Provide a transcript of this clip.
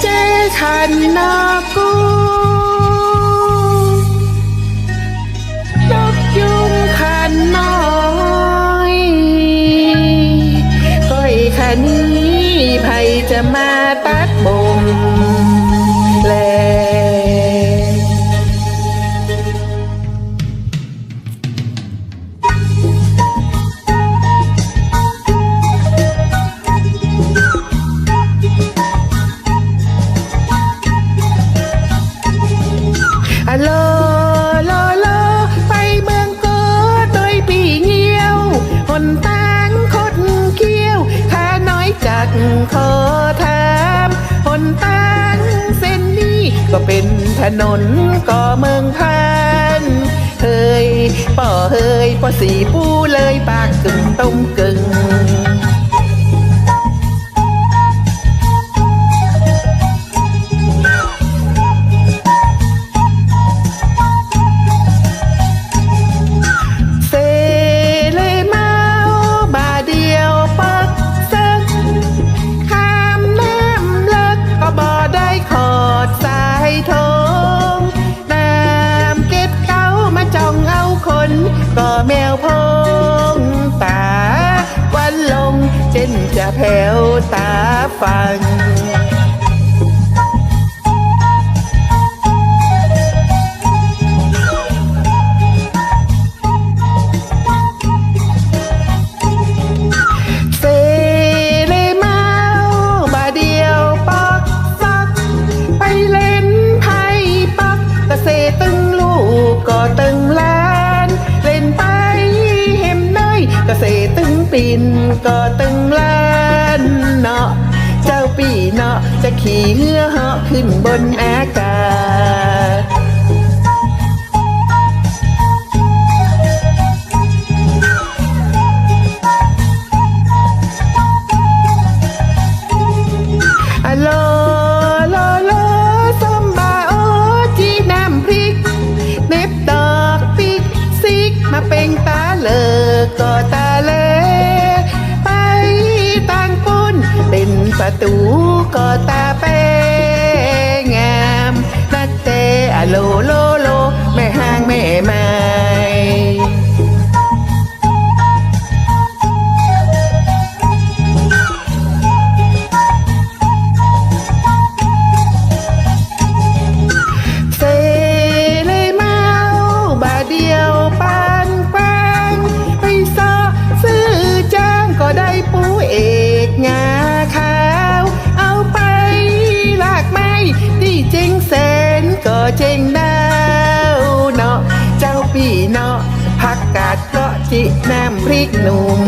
เจขันนา ขอถามหนทางเส้นนี้ ก็เป็นถนนก่อเมืองพานเฮ้ยป่อเฮ้ยป่อสีปูเลยปากกึ่งต้มกึ่ง ก็แมวพงตาวันลงเจนจะแผ่วตาฟังเซเลเมาบาเดียวปอกซักไปเล่นไพ่ปักกะเซตึงลูกก็ตึง ยกะเซตึงปินก็ตึงล้านเนาะเจ้าปีเนาะจะขี่เหือเหาะขึ้นบนอากาศอะโลโลโลส้มบาโอจีน้ำพริก เน็บดอกปิกซิกมาเป็นตาเลอก็ตา ประตู งดาวเนาะเจ้าปีเนาะผักกาดก็จิแนมพริกหนุ่ม